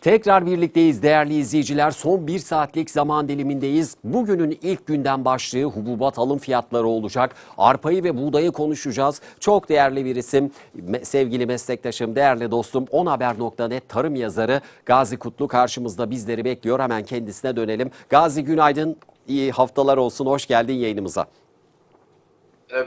Tekrar birlikteyiz değerli izleyiciler. Son bir saatlik zaman dilimindeyiz. Bugünün ilk günden başlığı hububat alım fiyatları olacak. Arpayı ve buğdayı konuşacağız. Çok değerli bir isim, sevgili meslektaşım, değerli dostum, onhaber.net tarım yazarı Gazi Kutlu karşımızda bizleri bekliyor. Hemen kendisine dönelim. Gazi günaydın, iyi haftalar olsun, hoş geldin yayınımıza.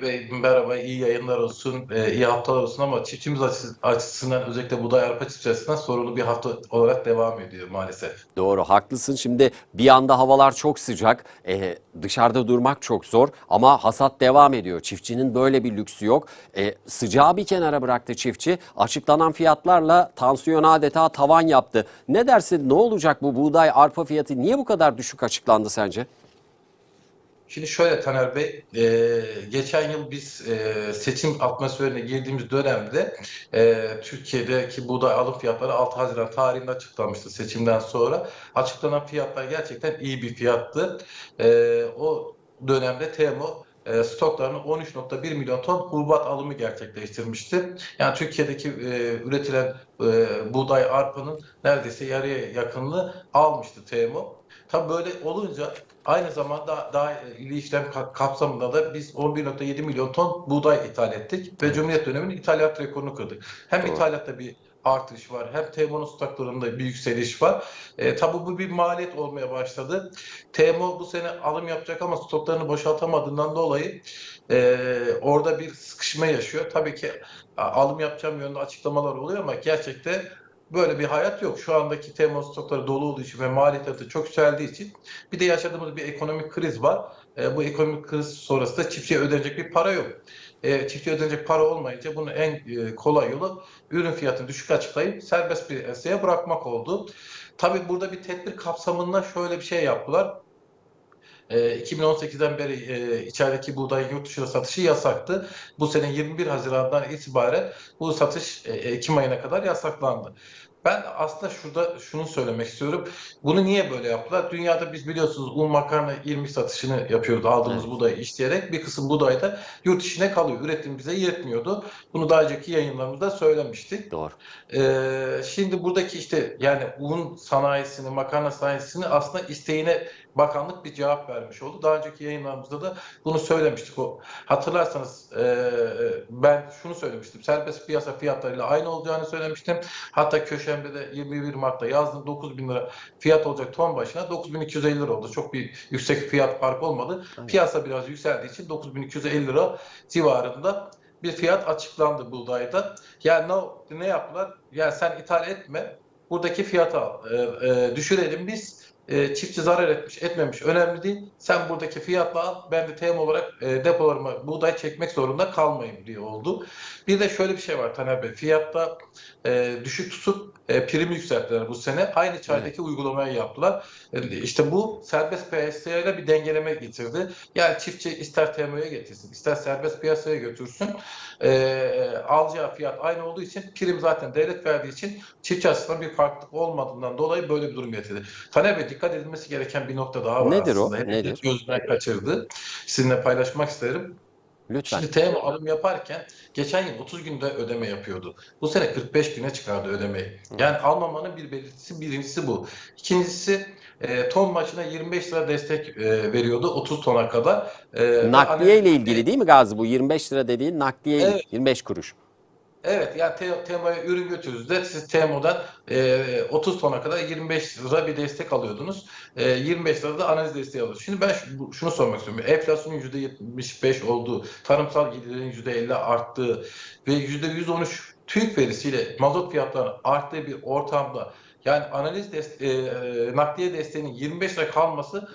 Bey, merhaba, iyi yayınlar olsun, e, iyi haftalar olsun ama çiftçimiz açı- açısından özellikle buğday arpa çiftçisi açısından sorunlu bir hafta olarak devam ediyor maalesef. Doğru haklısın. Şimdi bir anda havalar çok sıcak. Ee, dışarıda durmak çok zor ama hasat devam ediyor. Çiftçinin böyle bir lüksü yok. Ee, sıcağı bir kenara bıraktı çiftçi. Açıklanan fiyatlarla tansiyon adeta tavan yaptı. Ne dersin ne olacak bu buğday arpa fiyatı niye bu kadar düşük açıklandı sence? Şimdi şöyle Taner Bey, e, geçen yıl biz e, seçim atmosferine girdiğimiz dönemde e, Türkiye'deki buğday alım fiyatları 6 Haziran tarihinde açıklanmıştı seçimden sonra. Açıklanan fiyatlar gerçekten iyi bir fiyattı. E, o dönemde TEMO e, stoklarını 13.1 milyon ton hububat alımı gerçekleştirmişti. Yani Türkiye'deki e, üretilen e, buğday arpanın neredeyse yarıya yakınını almıştı TEMO. Tabii böyle olunca aynı zamanda daha ili işlem ka- kapsamında da biz 11.7 milyon ton buğday ithal ettik ve Cumhuriyet döneminin ithalat rekorunu kırdık. Hem Doğru. ithalatta bir artış var hem TMO'nun stoklarında bir yükseliş var. E, tabii bu bir maliyet olmaya başladı. TMO bu sene alım yapacak ama stoklarını boşaltamadığından dolayı e, orada bir sıkışma yaşıyor. Tabii ki alım yapacağım yönünde açıklamalar oluyor ama gerçekte böyle bir hayat yok. Şu andaki TMO stokları dolu olduğu için ve de çok yükseldiği için bir de yaşadığımız bir ekonomik kriz var. E, bu ekonomik kriz sonrasında çiftçiye ödenecek bir para yok. E, çiftçiye ödenecek para olmayınca bunun en e, kolay yolu ürün fiyatını düşük açıklayıp serbest piyasaya bırakmak oldu. Tabii burada bir tedbir kapsamında şöyle bir şey yaptılar. E, 2018'den beri e, içerideki buğdayın yurt dışına satışı yasaktı. Bu sene 21 Haziran'dan itibaren bu satış e, Ekim ayına kadar yasaklandı. Ben aslında şurada şunu söylemek istiyorum. Bunu niye böyle yaptılar? Dünyada biz biliyorsunuz un makarna irmik satışını yapıyordu aldığımız Evet. buğdayı işleyerek. Bir kısım buğday da yurt içine kalıyor. Üretim bize yetmiyordu. Bunu daha önceki yayınlarımızda söylemiştik. Doğru. Ee, şimdi buradaki işte yani un sanayisini, makarna sanayisini aslında isteğine bakanlık bir cevap vermiş oldu. Daha önceki yayınlarımızda da bunu söylemiştik. O hatırlarsanız e, ben şunu söylemiştim. Serbest piyasa fiyatlarıyla aynı olacağını söylemiştim. Hatta köşemde de 21 Mart'ta yazdım 9 bin lira fiyat olacak ton başına 9250 lira oldu. Çok bir yüksek fiyat farkı olmadı. Aynen. Piyasa biraz yükseldiği için 9250 lira civarında bir fiyat açıklandı buğdayda. Yani ne, ne yaptılar? Ya sen ithal etme, buradaki fiyatı al, e, e, düşürelim biz. E, çiftçi zarar etmiş, etmemiş önemli değil. Sen buradaki fiyatla al, ben de TM olarak e, depolarıma buğday çekmek zorunda kalmayayım diye oldu. Bir de şöyle bir şey var Taner Bey, fiyatta e, düşük tutup e, prim yükselttiler bu sene. Aynı çaydaki uygulamayı yaptılar. E, işte bu serbest piyasayla bir dengeleme getirdi. Yani çiftçi ister TMO'ya getirsin, ister serbest piyasaya götürsün. E, alacağı fiyat aynı olduğu için prim zaten devlet verdiği için çiftçi açısından bir farklılık olmadığından dolayı böyle bir durum getirdi. Taner Bey dikkat edilmesi gereken bir nokta daha var Nedir o? aslında. Hepimiz Nedir? gözden kaçırdı. Sizinle paylaşmak isterim. Lütfen. Şimdi TM alım yaparken geçen yıl 30 günde ödeme yapıyordu. Bu sene 45 güne çıkardı ödemeyi. Yani almamanın bir belirtisi birincisi bu. İkincisi e, ton başına 25 lira destek e, veriyordu 30 tona kadar. E, Nakliye ile hani- ilgili değil mi Gazi bu 25 lira dediğin nakliye ile, Evet. 25 kuruş. Evet yani te- TEMO'ya ürün götürdüğünüzde siz TEMO'dan e, 30 tona kadar 25 lira bir destek alıyordunuz. E, 25 lira da analiz desteği alıyordunuz. Şimdi ben şunu sormak istiyorum. Enflasyonun %75 olduğu, tarımsal gelirlerin %50 arttığı ve %113 TÜİK verisiyle mazot fiyatlarının arttığı bir ortamda yani analiz dest- e, nakliye desteğinin 25 lira kalması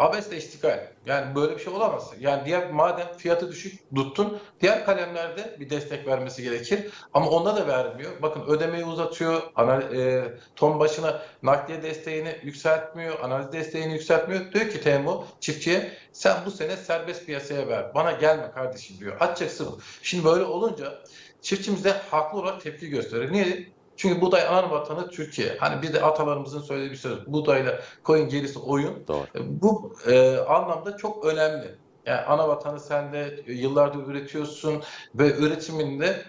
abesle iştikal. Yani böyle bir şey olamaz. Yani diğer madem fiyatı düşük tuttun, diğer kalemlerde bir destek vermesi gerekir. Ama onda da vermiyor. Bakın ödemeyi uzatıyor, anal, e, ton başına nakliye desteğini yükseltmiyor, analiz desteğini yükseltmiyor. Diyor ki TMO çiftçiye sen bu sene serbest piyasaya ver. Bana gelme kardeşim diyor. Bu. Şimdi böyle olunca çiftçimiz de haklı olarak tepki gösteriyor. Niye? Çünkü buğday ana vatanı Türkiye. Hani bir de atalarımızın söylediği bir söz. Buğdayla koyun gerisi oyun. Doğru. Bu e, anlamda çok önemli. Yani ana vatanı sen de yıllardır üretiyorsun ve üretiminde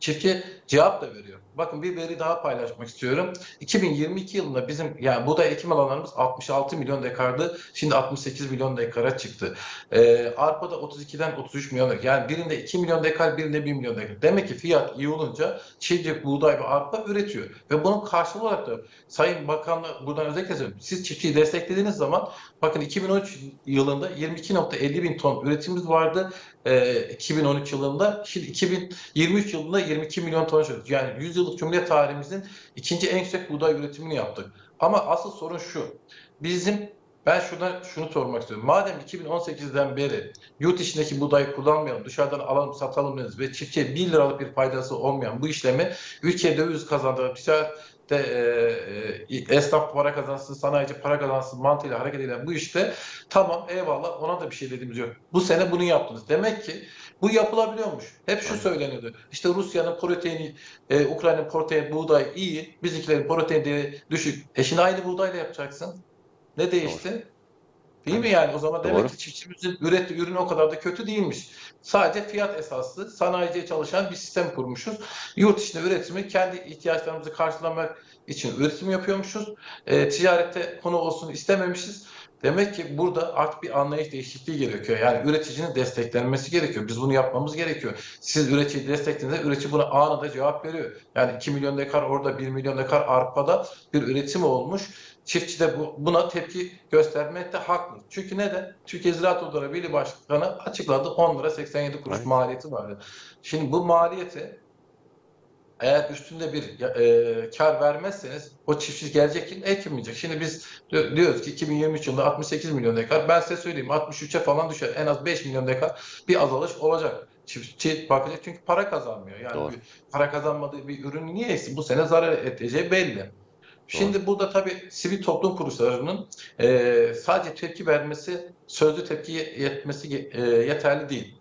çiftçi cevap da veriyor. Bakın bir veri daha paylaşmak istiyorum. 2022 yılında bizim yani buğday ekim alanlarımız 66 milyon dekardı. Şimdi 68 milyon dekara çıktı. Ee, arpa da 32'den 33 milyon dekar. Yani birinde 2 milyon dekar, birinde 1 milyon dekar. Demek ki fiyat iyi olunca çiftçi buğday ve arpa üretiyor. Ve bunun karşılığı olarak da Sayın Bakanla buradan özellikle söylüyorum. Siz çiftçiyi desteklediğiniz zaman bakın 2013 yılında 22.50 bin ton üretimimiz vardı. Ee, 2013 yılında. Şimdi 2023 yılında 22 milyon ton. Yani 100 yıllık Cumhuriyet tarihimizin ikinci en yüksek buğday üretimini yaptık. Ama asıl sorun şu. Bizim ben şuradan şunu sormak istiyorum. Madem 2018'den beri yurt içindeki buğdayı kullanmayalım, dışarıdan alalım, satalım dediniz ve çiftçiye 1 liralık bir faydası olmayan bu işlemi ülkeye döviz kazandıran, ticarette e, e, esnaf para kazansın, sanayici para kazansın mantığıyla hareket eden bu işte tamam eyvallah ona da bir şey dediğimiz yok. Bu sene bunu yaptınız. Demek ki bu yapılabiliyormuş. Hep şu söyleniyordu. İşte Rusya'nın proteini, e, Ukrayna'nın protein, buğday iyi, bizimkilerin protein değeri düşük. E şimdi aynı buğdayla yapacaksın. Ne değişti? Değil mi yani? O zaman demek Doğru. ki çiftçimizin ürettiği ürün o kadar da kötü değilmiş. Sadece fiyat esaslı, sanayiciye çalışan bir sistem kurmuşuz. Yurt içinde üretimi kendi ihtiyaçlarımızı karşılamak için üretim yapıyormuşuz. E, ticarette konu olsun istememişiz. Demek ki burada artık bir anlayış değişikliği gerekiyor. Yani üreticinin desteklenmesi gerekiyor. Biz bunu yapmamız gerekiyor. Siz üreticiyi desteklediğinizde üretici buna anında cevap veriyor. Yani 2 milyon dekar orada 1 milyon dekar arpada bir üretim olmuş. Çiftçi de bu, buna tepki göstermekte haklı. Çünkü neden? Türkiye Ziraat Odaları Birliği Başkanı açıkladı 10 lira 87 kuruş maliyeti vardı. Şimdi bu maliyeti eğer üstünde bir e, kar vermezseniz o çiftçi gelecek yıl ekmeyecek. Şimdi biz diyor- diyoruz ki 2023 yılında 68 milyon dekar. Ben size söyleyeyim 63'e falan düşer. En az 5 milyon dekar bir azalış olacak. Çiftçi bakacak çünkü para kazanmıyor. Yani Doğru. bir para kazanmadığı bir ürünü niye eksin? Bu sene zarar edeceği belli. Şimdi burada tabii sivil toplum kuruluşlarının e, sadece tepki vermesi, sözlü tepki yetmesi e, yeterli değil.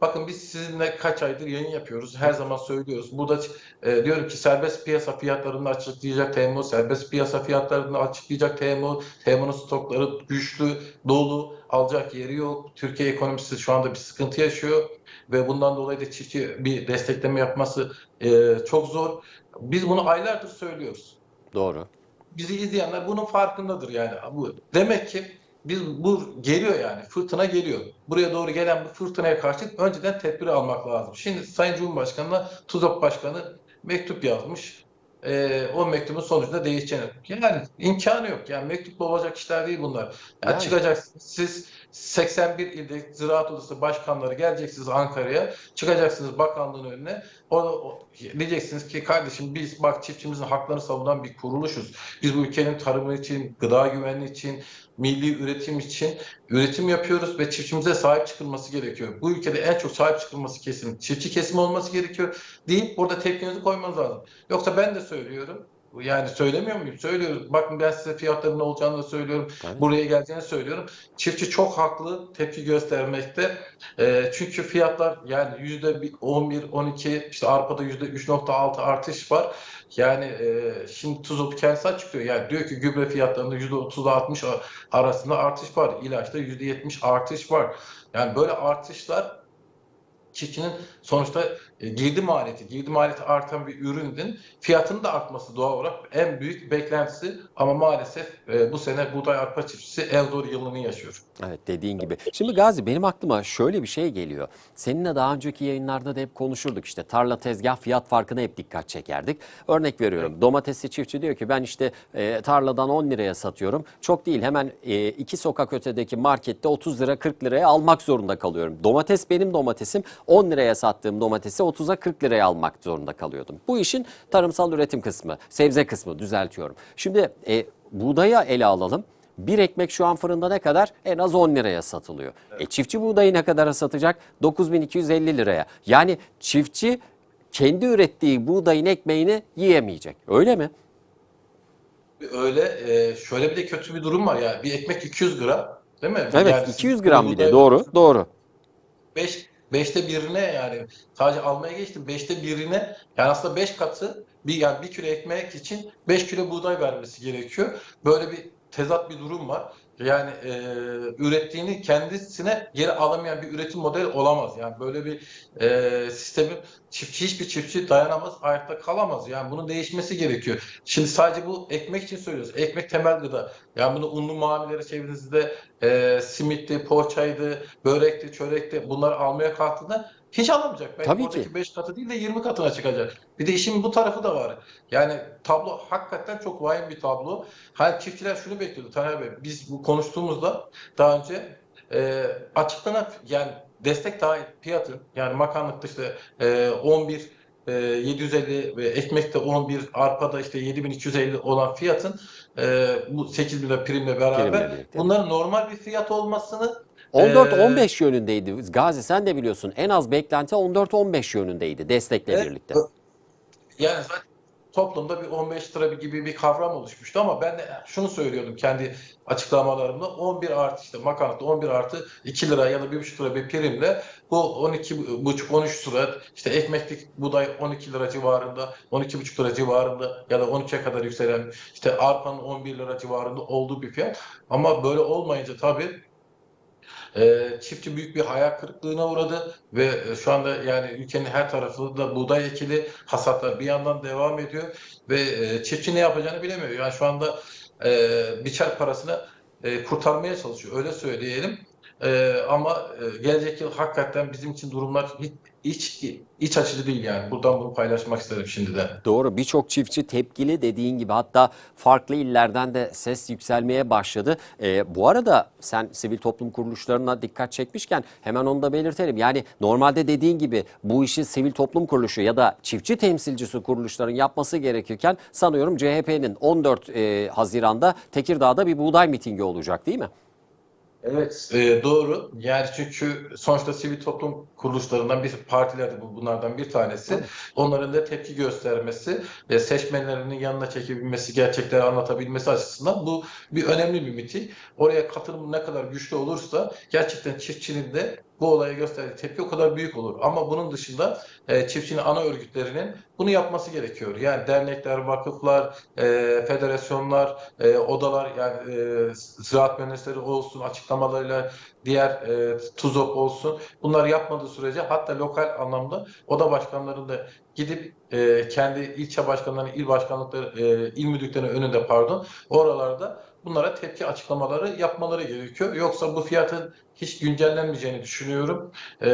Bakın biz sizinle kaç aydır yayın yapıyoruz. Her zaman söylüyoruz. Burada e, diyorum ki serbest piyasa fiyatlarını açıklayacak TMO, serbest piyasa fiyatlarını açıklayacak TMO, TMO'nun stokları güçlü, dolu, alacak yeri yok. Türkiye ekonomisi şu anda bir sıkıntı yaşıyor ve bundan dolayı da çiftçi bir destekleme yapması e, çok zor. Biz bunu aylardır söylüyoruz Doğru. bizi izleyenler bunun farkındadır yani. Bu demek ki biz bu geliyor yani fırtına geliyor. Buraya doğru gelen bu fırtınaya karşı önceden tedbir almak lazım. Şimdi Sayın Cumhurbaşkanı'na TUZOP Başkanı mektup yazmış. Ee, o mektubun sonucunda değişeceğini. Yani imkanı yok. Yani mektupla olacak işler değil bunlar. Yani Yani. çıkacaksınız siz 81 ilde Ziraat Odası başkanları geleceksiniz Ankara'ya. Çıkacaksınız bakanlığın önüne. O, o- diyeceksiniz ki kardeşim biz bak çiftçimizin haklarını savunan bir kuruluşuz. Biz bu ülkenin tarımı için, gıda güvenliği için, milli üretim için üretim yapıyoruz ve çiftçimize sahip çıkılması gerekiyor. Bu ülkede en çok sahip çıkılması kesim, çiftçi kesimi olması gerekiyor deyip burada tepkinizi koymanız lazım. Yoksa ben de söylüyorum. Yani söylemiyor muyum? Söylüyorum. Bakın ben size fiyatların ne olacağını da söylüyorum. Evet. Buraya geleceğini söylüyorum. Çiftçi çok haklı tepki göstermekte. Ee, çünkü fiyatlar yani yüzde bir- 11, 12 işte arpada yüzde 3.6 artış var. Yani e, şimdi Tuzop kendisi açıklıyor. Yani diyor ki gübre fiyatlarında yüzde 30 60 ar- arasında artış var. İlaçta yüzde 70 artış var. Yani böyle artışlar çiftçinin sonuçta e, girdi maliyeti, girdi maliyeti artan bir ürünün fiyatının da artması doğal olarak en büyük beklentisi ama maalesef e, bu sene buğday arpa çiftçisi en zor yılını yaşıyor. Evet dediğin gibi. Şimdi Gazi benim aklıma şöyle bir şey geliyor. Seninle daha önceki yayınlarda da hep konuşurduk işte tarla tezgah fiyat farkına hep dikkat çekerdik. Örnek veriyorum domatesli çiftçi diyor ki ben işte e, tarladan 10 liraya satıyorum. Çok değil hemen e, iki sokak ötedeki markette 30 lira 40 liraya almak zorunda kalıyorum. Domates benim domatesim 10 liraya sattığım domatesi 30'a 40 liraya almak zorunda kalıyordum. Bu işin tarımsal üretim kısmı, sebze kısmı düzeltiyorum. Şimdi e, buğdaya ele alalım. Bir ekmek şu an fırında ne kadar? En az 10 liraya satılıyor. E çiftçi buğdayı ne kadara satacak? 9250 liraya. Yani çiftçi kendi ürettiği buğdayın ekmeğini yiyemeyecek. Öyle mi? Öyle e, şöyle bir de kötü bir durum var ya. Bir ekmek 200 gram değil mi? Evet Yani 200 siz gram bir de doğru doğru. 5 beşte birine yani sadece almaya geçtim. Beşte birine yani aslında 5 katı bir yani bir kilo ekmek için 5 kilo buğday vermesi gerekiyor. Böyle bir tezat bir durum var. Yani e, ürettiğini kendisine geri alamayan bir üretim modeli olamaz. Yani böyle bir e, sistemin çiftçi hiçbir çiftçi dayanamaz, ayakta kalamaz. Yani bunun değişmesi gerekiyor. Şimdi sadece bu ekmek için söylüyoruz. Ekmek temel gıda. Yani bunu unlu mamulleri çevrenizde e, simitti, poğaçaydı, börekti, çörekti bunları almaya kalktığında hiç alamayacak. Belki Tabii ki. oradaki 5 katı değil de 20 katına çıkacak. Bir de işin bu tarafı da var. Yani tablo hakikaten çok vahim bir tablo. Hani çiftçiler şunu bekliyordu Taner Bey. Biz bu konuştuğumuzda daha önce e, açıklanan yani destek dahil fiyatın yani makarnakta işte e, 11 e, 750 ve ekmekte 11 arpada işte 7250 olan fiyatın e, bu 8 bin lira primle beraber bunların normal bir fiyat olmasını 14-15 yönündeydi. Gazi sen de biliyorsun en az beklenti 14-15 yönündeydi destekle birlikte. Yani zaten toplumda bir 15 lira gibi bir kavram oluşmuştu ama ben de şunu söylüyordum kendi açıklamalarımda 11 artı işte makarnada 11 artı 2 lira ya da 1,5 lira bir primle bu 12,5-13 lira işte ekmeklik buğday 12 lira civarında 12,5 lira civarında ya da 13'e kadar yükselen işte arpanın 11 lira civarında olduğu bir fiyat ama böyle olmayınca tabii e, çiftçi büyük bir hayal kırıklığına uğradı ve e, şu anda yani ülkenin her tarafında buğday ekili hasatlar bir yandan devam ediyor ve e, çiftçi ne yapacağını bilemiyor. Yani şu anda e, biçer parasını e, kurtarmaya çalışıyor öyle söyleyelim. E, ama e, gelecek yıl hakikaten bizim için durumlar hiç iç, iç açıcı değil yani. Buradan bunu paylaşmak isterim şimdiden. Doğru birçok çiftçi tepkili dediğin gibi hatta farklı illerden de ses yükselmeye başladı. Ee, bu arada sen sivil toplum kuruluşlarına dikkat çekmişken hemen onu da belirtelim. Yani normalde dediğin gibi bu işi sivil toplum kuruluşu ya da çiftçi temsilcisi kuruluşların yapması gerekirken sanıyorum CHP'nin 14 e, Haziran'da Tekirdağ'da bir buğday mitingi olacak değil mi? Evet, e, doğru. Yani çünkü sonuçta sivil toplum kuruluşlarından bir partiler de bu bunlardan bir tanesi. Tabii. Onların da tepki göstermesi ve seçmenlerinin yanına çekebilmesi, gerçekleri anlatabilmesi açısından bu bir önemli bir miting. Oraya katılım ne kadar güçlü olursa gerçekten çiftçinin de bu olaya gösterdiği tepki o kadar büyük olur. Ama bunun dışında e, çiftçinin ana örgütlerinin bunu yapması gerekiyor. Yani dernekler, vakıflar, e, federasyonlar, e, odalar yani e, ziraat mühendisleri olsun açıklamalarıyla diğer e, TUZOP olsun bunlar yapmadığı sürece hatta lokal anlamda oda başkanlarının da gidip e, kendi ilçe başkanlarının, il başkanlıkları, e, il müdürlüklerinin önünde pardon oralarda bunlara tepki açıklamaları yapmaları gerekiyor. Yoksa bu fiyatın hiç güncellenmeyeceğini düşünüyorum. E,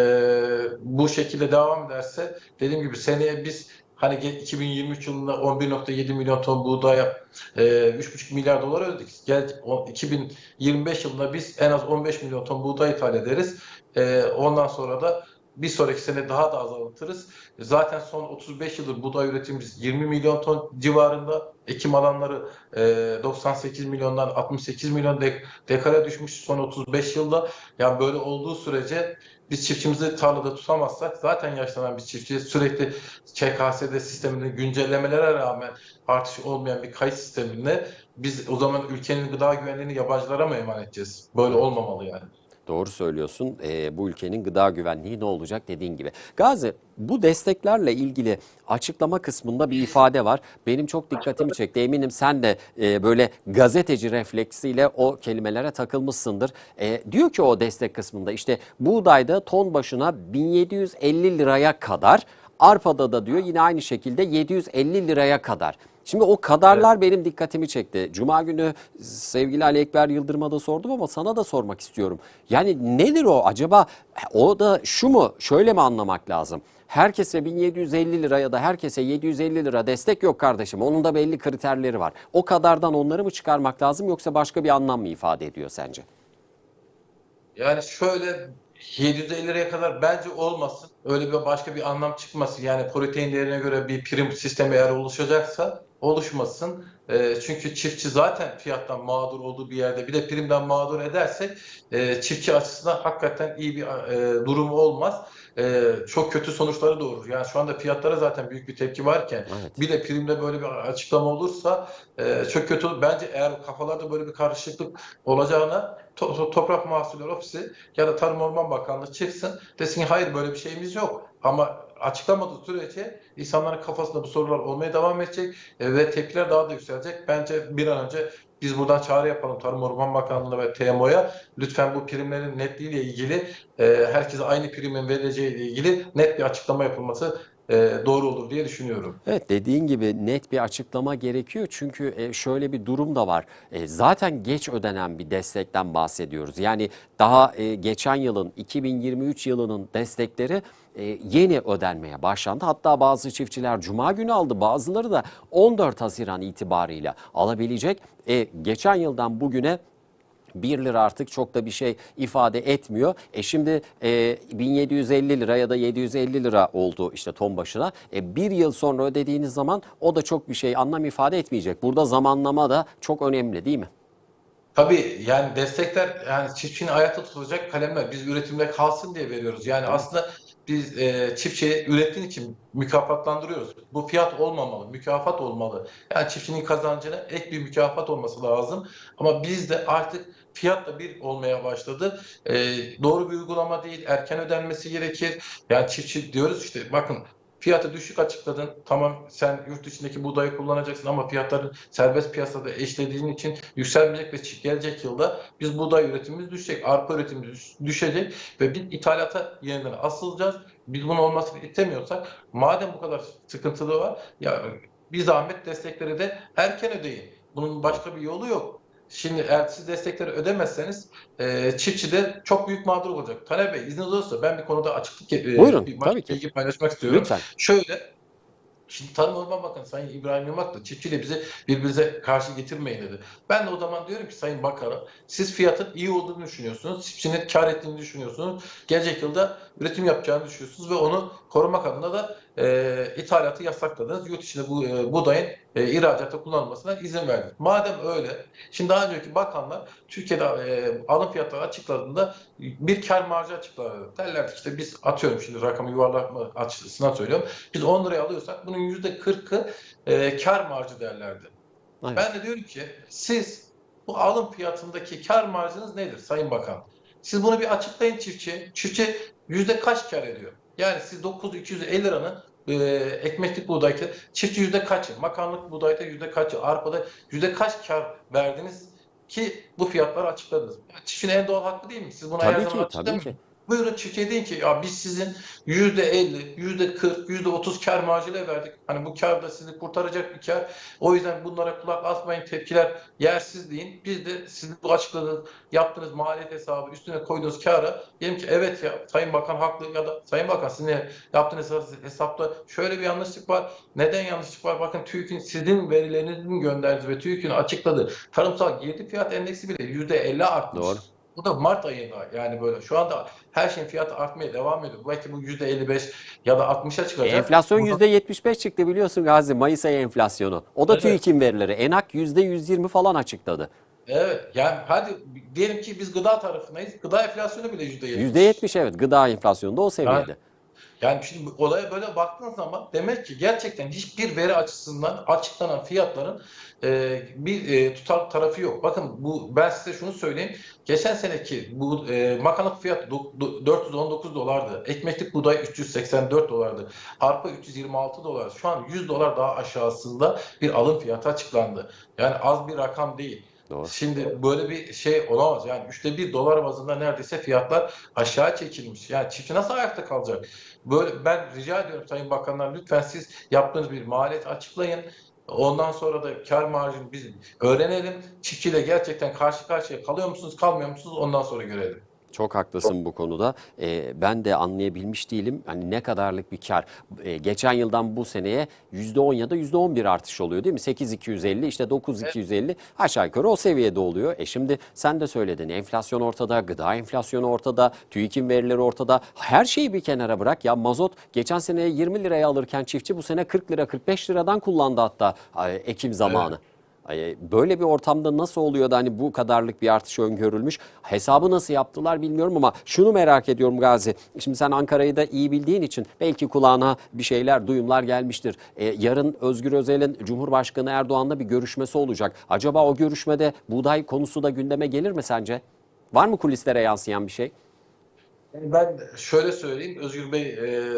bu şekilde devam ederse dediğim gibi seneye biz hani ge- 2023 yılında 11.7 milyon ton buğdaya e, 3,5 milyar dolar ödedik. Gel, o- 2025 yılında biz en az 15 milyon ton buğday ithal ederiz. E, ondan sonra da bir sonraki sene daha da azaltırız. Zaten son 35 yıldır buğday üretimimiz 20 milyon ton civarında. Ekim alanları e, 98 milyondan 68 milyon dek dekara düşmüş son 35 yılda. Yani böyle olduğu sürece biz çiftçimizi tarlada tutamazsak zaten yaşlanan bir çiftçi sürekli ÇKS'de sisteminde güncellemelere rağmen artış olmayan bir kayıt sisteminde biz o zaman ülkenin gıda güvenliğini yabancılara mı emanet edeceğiz? Böyle olmamalı yani. Doğru söylüyorsun. Ee, bu ülkenin gıda güvenliği ne olacak dediğin gibi. Gazi bu desteklerle ilgili açıklama kısmında bir ifade var. Benim çok dikkatimi çekti. Eminim sen de e, böyle gazeteci refleksiyle o kelimelere takılmışsındır. E, diyor ki o destek kısmında işte buğdayda ton başına 1750 liraya kadar Arpa'da da diyor yine aynı şekilde 750 liraya kadar. Şimdi o kadarlar benim dikkatimi çekti. Cuma günü sevgili Ali Ekber Yıldırım'a da sordum ama sana da sormak istiyorum. Yani nedir o acaba? O da şu mu? Şöyle mi anlamak lazım? Herkese 1750 lira ya da herkese 750 lira destek yok kardeşim. Onun da belli kriterleri var. O kadardan onları mı çıkarmak lazım yoksa başka bir anlam mı ifade ediyor sence? Yani şöyle 750 liraya kadar bence olmasın. Öyle bir başka bir anlam çıkmasın. Yani protein değerine göre bir prim sistemi eğer oluşacaksa oluşmasın. E, çünkü çiftçi zaten fiyattan mağdur olduğu bir yerde bir de primden mağdur edersek e, çiftçi açısından hakikaten iyi bir e, durumu olmaz. E, çok kötü sonuçları doğurur. Yani şu anda fiyatlara zaten büyük bir tepki varken Evet. bir de primde böyle bir açıklama olursa e, çok kötü olur. Bence eğer kafalarda böyle bir karışıklık olacağına to- Toprak Mahsulleri Ofisi ya da Tarım Orman Bakanlığı çıksın desin ki hayır böyle bir şeyimiz yok. Ama açıklamadığı sürece insanların kafasında bu sorular olmaya devam edecek e, ve tepkiler daha da yükselecek. Bence bir an önce Biz buradan çağrı yapalım Tarım Orman Bakanlığı'na ve TMO'ya. Lütfen bu primlerin netliğiyle ilgili e, herkese aynı primin verileceği ile ilgili net bir açıklama yapılması doğru olur diye düşünüyorum. Evet dediğin gibi net bir açıklama gerekiyor çünkü e, şöyle bir durum da var. E, Zaten geç ödenen bir destekten bahsediyoruz. Yani daha e, geçen yılın 2023 yılının destekleri e, yeni ödenmeye başlandı. Hatta bazı çiftçiler cuma günü aldı bazıları da 14 Haziran itibarıyla alabilecek. E, Geçen yıldan bugüne 1 lira artık çok da bir şey ifade etmiyor. E şimdi e, 1750 lira ya da 750 lira oldu işte ton başına. E, bir yıl sonra ödediğiniz zaman o da çok bir şey anlam ifade etmeyecek. Burada zamanlama da çok önemli değil mi? Tabii yani destekler yani çiftçinin ayakta tutulacak kalemler. Biz üretimde kalsın diye veriyoruz. Yani aslında biz e, çiftçiyi ürettiğin için mükafatlandırıyoruz. Bu fiyat olmamalı, mükafat olmalı. Yani çiftçinin kazancına ek bir mükafat olması lazım. Ama biz de artık fiyat da bir olmaya başladı. E, doğru bir uygulama değil, erken ödenmesi gerekir. Yani çiftçi diyoruz işte bakın Fiyatı düşük açıkladın. Tamam sen yurt içindeki buğdayı kullanacaksın ama fiyatların serbest piyasada eşlediğin için yükselmeyecek ve gelecek yılda biz buğday üretimimiz düşecek, arpa üretimimiz düş- düşecek ve biz ithalata yeniden asılacağız. Biz bunun olmasını istemiyorsak madem bu kadar sıkıntılı var ya bir zahmet destekleri de erken ödeyin. Bunun başka bir yolu yok. Şimdi siz destekleri ödemezseniz e, çiftçi de çok büyük mağdur olacak. Taner Bey izniniz olursa ben bir konuda açıklık e, Buyurun, bir tabii ki. bilgi paylaşmak istiyorum. Lütfen. Şöyle, şimdi Tarım Orman Bakanı Sayın İbrahim Yumak da çiftçiyle bizi birbirimize karşı getirmeyin dedi. Ben de o zaman diyorum ki Sayın Bakan'a siz fiyatın iyi olduğunu düşünüyorsunuz, çiftçinin kar ettiğini düşünüyorsunuz, gelecek yılda üretim yapacağını düşünüyorsunuz ve onu korumak adına da e, ithalatı yasakladınız. Yurt içinde bu e, buğdayın e, ihracatta kullanılmasına izin verdiniz. Madem öyle, şimdi daha önceki bakanlar Türkiye'de e, alım fiyatları açıkladığında bir kar marjı açıklardı. Derlerdi işte biz atıyorum şimdi rakamı yuvarlama açısından söylüyorum. Biz 10 liraya alıyorsak bunun %40'ı e, kar marjı derlerdi. Evet. Ben de diyorum ki siz bu alım fiyatındaki kar marjınız nedir Sayın Bakan? Siz bunu bir açıklayın çiftçi. Çiftçi yüzde kaç kar ediyor? Yani siz 9250 liranın e, ekmeklik buğdayda çiftçi yüzde kaçı? Makarnalık buğdayda yüzde kaçı? Arpada yüzde kaç kar verdiniz ki bu fiyatları açıkladınız? Yani çiftçinin en doğal hakkı değil mi? Siz buna her Tabii zaman ki, tabii ki. Buyurun çiftçiye deyin ki ya biz sizin %50, %40, %30 kar marjıyla verdik. Hani bu kar da sizi kurtaracak bir kar. O yüzden bunlara kulak asmayın. Tepkiler yersiz deyin. Biz de sizin bu açıkladığınız, yaptığınız maliyet hesabı üstüne koyduğunuz kara diyelim ki evet ya Sayın Bakan haklı ya da Sayın Bakan sizin yaptığınız hesapta şöyle bir yanlışlık var. Neden yanlışlık var? Bakın TÜİK'in sizin verilerinizin gönderdiği ve TÜİK'in açıkladığı tarımsal girdi fiyat endeksi bile %50 artmış. Doğru. Bu da Mart ayında yani böyle. Şu anda her şeyin fiyatı artmaya devam ediyor. Belki bu %55 ya da 60'a çıkacak. Enflasyon Burada- %75 çıktı biliyorsun Gazi Mayıs ayı enflasyonu. O da Evet. TÜİK'in verileri. Enak %120 falan açıkladı. Evet yani hadi diyelim ki biz gıda tarafındayız. Gıda enflasyonu bile %70. %70 evet gıda enflasyonu da o seviyede. Yani şimdi olaya böyle baktığın zaman demek ki gerçekten hiçbir veri açısından açıklanan fiyatların e, bir e, tutar tarafı yok. Bakın bu ben size şunu söyleyeyim. Geçen seneki bu e, makarnalık fiyat do- do- 419 dolardı. Ekmeklik buğday 384 dolardı. Arpa 326 dolar. Şu an 100 dolar daha aşağısında bir alım fiyatı açıklandı. Yani az bir rakam değil. Doğru. Şimdi böyle bir şey olamaz. Yani üçte bir dolar bazında neredeyse fiyatlar aşağı çekilmiş. Yani çiftçi nasıl ayakta kalacak? Böyle ben rica ediyorum Sayın Bakanlar lütfen siz yaptığınız bir maliyet açıklayın. Ondan sonra da kar marjını biz öğrenelim. Çiftçiyle gerçekten karşı karşıya kalıyor musunuz, kalmıyor musunuz? Ondan sonra görelim. Çok haklısın bu konuda. Ee, ben de anlayabilmiş değilim. Hani ne kadarlık bir kar. Ee, geçen yıldan bu seneye %10 ya da %11 artış oluyor değil mi? 8250 işte 9250 aşağı yukarı o seviyede oluyor. E şimdi sen de söyledin. Enflasyon ortada, gıda enflasyonu ortada, TÜİK'in verileri ortada. Her şeyi bir kenara bırak. Ya mazot geçen seneye 20 liraya alırken çiftçi bu sene 40 lira 45 liradan kullandı hatta e, Ekim zamanı. Ay, Böyle bir ortamda nasıl oluyor da hani bu kadarlık bir artış öngörülmüş? Hesabı nasıl yaptılar bilmiyorum ama şunu merak ediyorum Gazi. Şimdi sen Ankara'yı da iyi bildiğin için belki kulağına bir şeyler, duyumlar gelmiştir. Ee, yarın Özgür Özel'in Cumhurbaşkanı Erdoğan'la bir görüşmesi olacak. Acaba o görüşmede buğday konusu da gündeme gelir mi sence? Var mı kulislere yansıyan bir şey? Ben şöyle söyleyeyim, Özgür Bey e,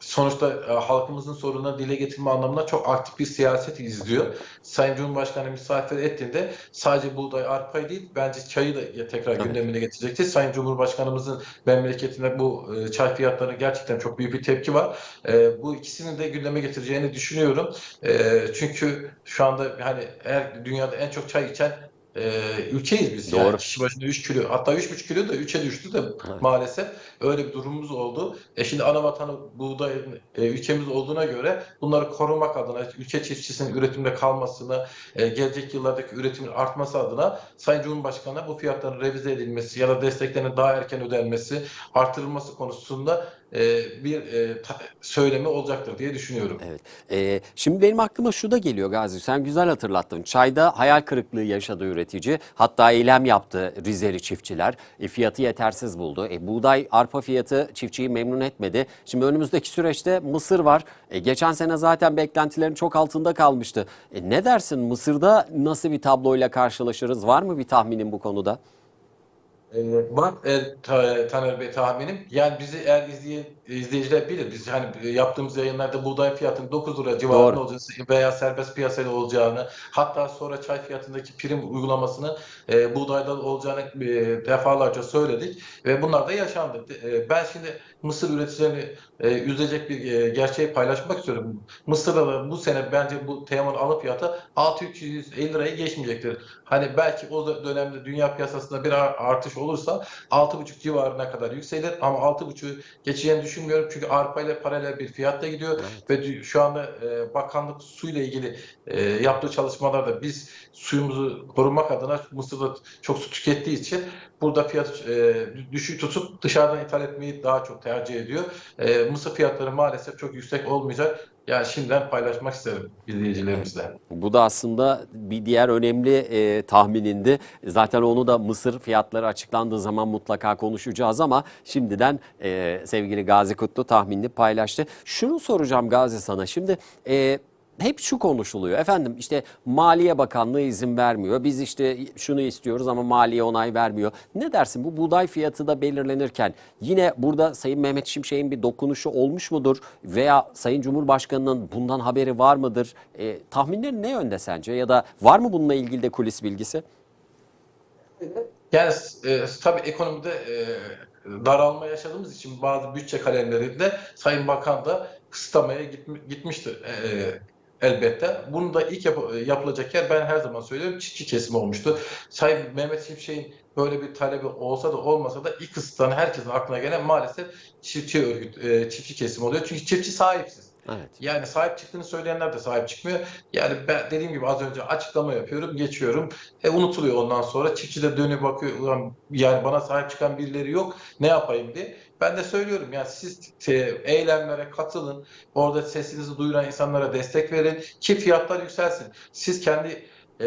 sonuçta e, halkımızın sorunlarını dile getirme anlamında çok aktif bir siyaset izliyor. Sayın Cumhurbaşkanı misafir ettiğinde sadece buğday, arpayı değil, bence çayı da tekrar Evet. gündemine getirecektir. Sayın Cumhurbaşkanımızın memleketinde bu e, çay fiyatlarına gerçekten çok büyük bir tepki var. E, bu ikisini de gündeme getireceğini düşünüyorum. E, çünkü şu anda hani eğer dünyada en çok çay içen e, ülkeyiz biz. Yani Doğru. kişi başına 3 kilo hatta 3,5 kilo da 3'e düştü de Evet. maalesef öyle bir durumumuz oldu. E şimdi ana vatanı buğday e, ülkemiz olduğuna göre bunları korumak adına ülke çiftçisinin üretimde kalmasını, e, gelecek yıllardaki üretimin artması adına Sayın Cumhurbaşkanı bu fiyatların revize edilmesi ya da desteklerin daha erken ödenmesi, artırılması konusunda bir e, söylemi olacaktır diye düşünüyorum. Evet. Ee, şimdi benim aklıma şu da geliyor Gazi. Sen güzel hatırlattın. Çayda hayal kırıklığı yaşadı üretici. Hatta eylem yaptı Rizeli çiftçiler. E, fiyatı yetersiz buldu. E, buğday, arpa fiyatı çiftçiyi memnun etmedi. Şimdi önümüzdeki süreçte mısır var. E, geçen sene zaten beklentilerin çok altında kalmıştı. E, ne dersin Mısır'da nasıl bir tabloyla karşılaşırız? Var mı bir tahminin bu konuda? Ee, Var e, Ta- Taner Bey tahminim. Yani bizi eğer izleyen izleyiciler bilir. Biz hani yaptığımız yayınlarda buğday fiyatının 9 lira civarında Doğru. olacağını veya serbest piyasada olacağını, hatta sonra çay fiyatındaki prim uygulamasını e, buğdayda olacağını e, defalarca söyledik ve bunlar da yaşandı. E, ben şimdi mısır üreticilerini e, üzecek bir e, gerçeği paylaşmak istiyorum. Mısır'da da bu sene bence bu Teoman alım fiyatı 650 lirayı geçmeyecektir. Hani belki o dönemde dünya piyasasında bir ar- artış olursa 6,5 civarına kadar yükselir ama 6,5'u geçeceğini düşünmüyorum. Çünkü arpa ile paralel bir fiyatla gidiyor ve dü- şu anda e, bakanlık suyla ilgili e, yaptığı çalışmalarda biz suyumuzu korumak adına Mısır'da çok su tükettiği için burada fiyat e, düşük tutup dışarıdan ithal etmeyi daha çok tercih ediyor. E, Mısır fiyatları maalesef çok yüksek olmayacak. Yani şimdiden paylaşmak isterim izleyicilerimizle. Bu da aslında bir diğer önemli e, tahminindi. Zaten onu da Mısır fiyatları açıklandığı zaman mutlaka konuşacağız ama şimdiden e, sevgili Gazi Kutlu tahminini paylaştı. Şunu soracağım Gazi sana. Şimdi e, hep şu konuşuluyor. Efendim işte Maliye Bakanlığı izin vermiyor. Biz işte şunu istiyoruz ama maliye onay vermiyor. Ne dersin bu buğday fiyatı da belirlenirken yine burada Sayın Mehmet Şimşek'in bir dokunuşu olmuş mudur? Veya Sayın Cumhurbaşkanı'nın bundan haberi var mıdır? E, tahminlerin ne yönde sence? Ya da var mı bununla ilgili de kulis bilgisi? Yani e, tabii ekonomide e, daralma yaşadığımız için bazı bütçe kalemlerinde Sayın Bakan da kısıtlamaya gitmi- gitmiştir e, elbette. Bunu da ilk yap- yapılacak yer ben her zaman söylüyorum çiftçi kesimi olmuştu. Sayın Mehmet Şimşek'in böyle bir talebi olsa da olmasa da ilk kısıtlanan herkesin aklına gelen maalesef çiftçi örgüt, e, çiftçi kesim oluyor. Çünkü çiftçi sahipsiz. Evet. Yani sahip çıktığını söyleyenler de sahip çıkmıyor. Yani ben dediğim gibi az önce açıklama yapıyorum, geçiyorum. E unutuluyor ondan sonra. Çiftçi de dönüp bakıyor. Ulan yani bana sahip çıkan birileri yok. Ne yapayım diye. Ben de söylüyorum yani siz e, eylemlere katılın. Orada sesinizi duyuran insanlara destek verin ki fiyatlar yükselsin. Siz kendi e,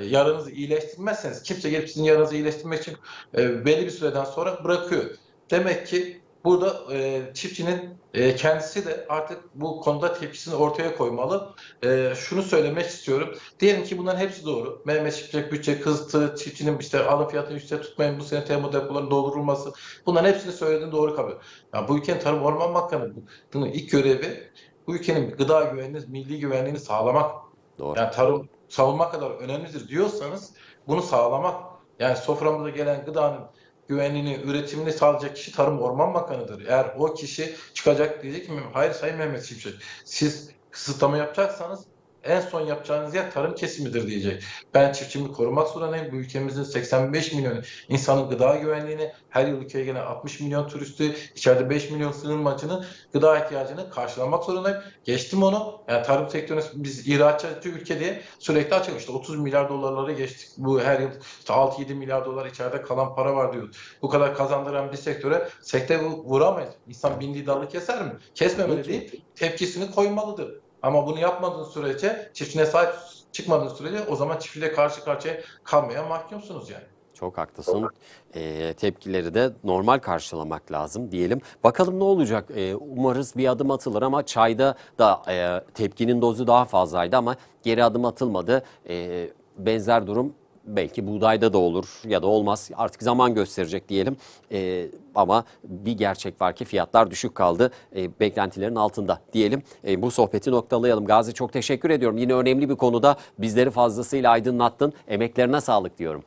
yaranızı iyileştirmezseniz kimse gelip sizin yaranızı iyileştirmek için e, belli bir süreden sonra bırakıyor. Demek ki burada e, çiftçinin e, kendisi de artık bu konuda tepkisini ortaya koymalı. E, şunu söylemek istiyorum. Diyelim ki bunların hepsi doğru. Mehmet Şimşek bütçe kızdı, çiftçinin işte alım fiyatını yüksek tutmayın, bu sene temo depoların doldurulması. Bunların hepsini söylediğini doğru kabul. Ya bu ülkenin Tarım Orman Bakanı'nın ilk görevi bu ülkenin gıda güvenliğini, milli güvenliğini sağlamak. Doğru. Yani tarım savunma kadar önemlidir diyorsanız bunu sağlamak. Yani soframıza gelen gıdanın güvenliğini, üretimini sağlayacak kişi Tarım Orman Bakanı'dır. Eğer o kişi çıkacak diyecek ki hayır Sayın Mehmet Şimşek siz kısıtlama yapacaksanız en son yapacağınız yer tarım kesimidir diyecek. Ben çiftçimi korumak zorundayım. Bu ülkemizin 85 milyon insanın gıda güvenliğini, her yıl ülkeye gelen 60 milyon turisti, içeride 5 milyon sığınmacının gıda ihtiyacını karşılamak zorundayım. Geçtim onu. Yani tarım sektörünü biz ihracatçı ülke diye sürekli açık. İşte 30 milyar dolarları geçtik. Bu her yıl işte 6-7 milyar dolar içeride kalan para var diyoruz. Bu kadar kazandıran bir sektöre sekte vu- vuramayız. İnsan bindiği dalı keser mi? Kesmemeli değil, tepkisini koymalıdır. Ama bunu yapmadığın sürece, çiftçine sahip çıkmadığın sürece o zaman çiftçiyle karşı karşıya kalmaya mahkumsunuz yani. Çok haklısın. Ee, tepkileri de normal karşılamak lazım diyelim. Bakalım ne olacak? Ee, umarız bir adım atılır ama çayda da e, tepkinin dozu daha fazlaydı ama geri adım atılmadı. Ee, benzer durum belki buğdayda da olur ya da olmaz. Artık zaman gösterecek diyelim. E, ama bir gerçek var ki fiyatlar düşük kaldı. E, beklentilerin altında diyelim. E, bu sohbeti noktalayalım. Gazi çok teşekkür ediyorum. Yine önemli bir konuda bizleri fazlasıyla aydınlattın. Emeklerine sağlık diyorum.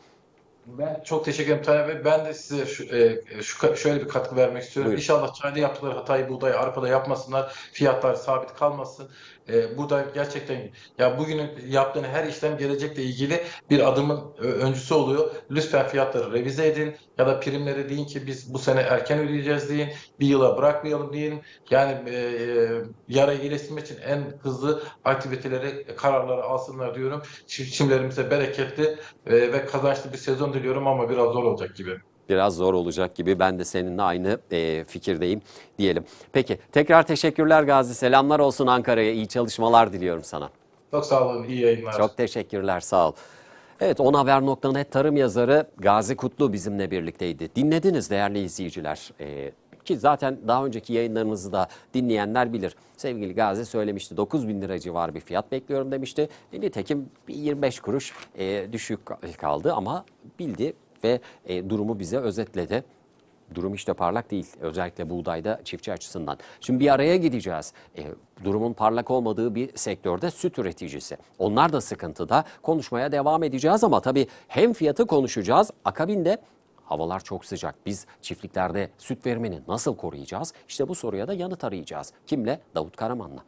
Ben çok teşekkür ederim Taner Bey. Ben de size şu, e, şu şöyle bir katkı vermek istiyorum. Buyurun. İnşallah çayda yaptıkları hatayı buğday arpada yapmasınlar. Fiyatlar sabit kalmasın. E, burada gerçekten ya bugünün yaptığını her işlem gelecekle ilgili bir adımın öncüsü oluyor. Lütfen fiyatları revize edin ya da primleri deyin ki biz bu sene erken ödeyeceğiz deyin. Bir yıla bırakmayalım deyin. Yani e, e, yarayı iyileştirmek için en hızlı aktiviteleri, kararları alsınlar diyorum. Çiftçilerimize bereketli e, ve kazançlı bir sezon diliyorum ama biraz zor olacak gibi. Biraz zor olacak gibi. Ben de seninle aynı e, fikirdeyim diyelim. Peki tekrar teşekkürler Gazi. Selamlar olsun Ankara'ya. İyi çalışmalar diliyorum sana. Çok sağ olun, iyi yayınlar. Çok teşekkürler sağ ol. Evet onhaber.net tarım yazarı Gazi Kutlu bizimle birlikteydi. Dinlediniz değerli izleyiciler. Ee, ki zaten daha önceki yayınlarımızı da dinleyenler bilir. Sevgili Gazi söylemişti 9 bin lira civarı bir fiyat bekliyorum demişti. E, nitekim bir 25 kuruş e, düşük kaldı ama bildi ve e, durumu bize özetledi. Durum de parlak değil. Özellikle buğdayda çiftçi açısından. Şimdi bir araya gideceğiz. E, durumun parlak olmadığı bir sektörde süt üreticisi. Onlar da sıkıntıda. Konuşmaya devam edeceğiz ama tabii hem fiyatı konuşacağız. Akabinde havalar çok sıcak. Biz çiftliklerde süt verimini nasıl koruyacağız? İşte bu soruya da yanıt arayacağız. Kimle? Davut Karaman'la.